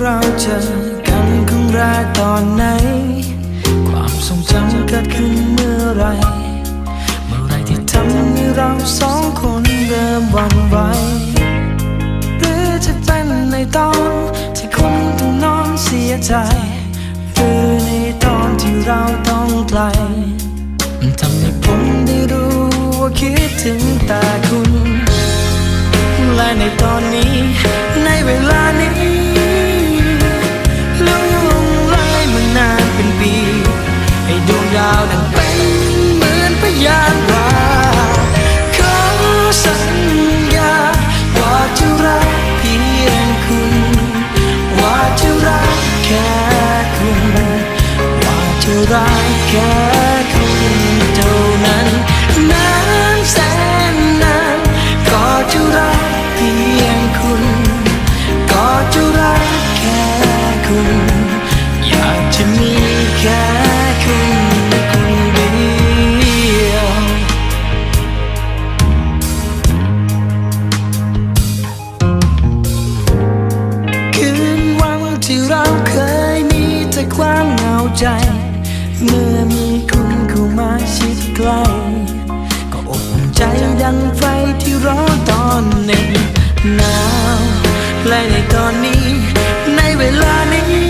เราเจอกันครั้งแรกตอนไหน ความทรงจำเกิดขึ้นเมื่อไร เมื่อไรที่ทำให้เราสองคนเริ่มหวั่นไหวหรือจะเป็นในตอนที่คนต้องนอนเสียใจหรือในตอนที่เราต้องไกลมันทำให้ผมได้รู้ว่าคิดถึงแต่คุณ และในตอนนี้ แค่คุณเท่านั้นนานแสนนานก็จะรักเพียงคุณ ก็จะรักแค่คุณ อยากจะมีแค่คุณคนเดียว คืนวันที่เราเคยมีแต่ความเหงาใจเมื่อ ใกล้ ก็อบใจดังไฟที่ร้อนตอนหนึ่งหนาวและในตอนนี้ ในเวลานี้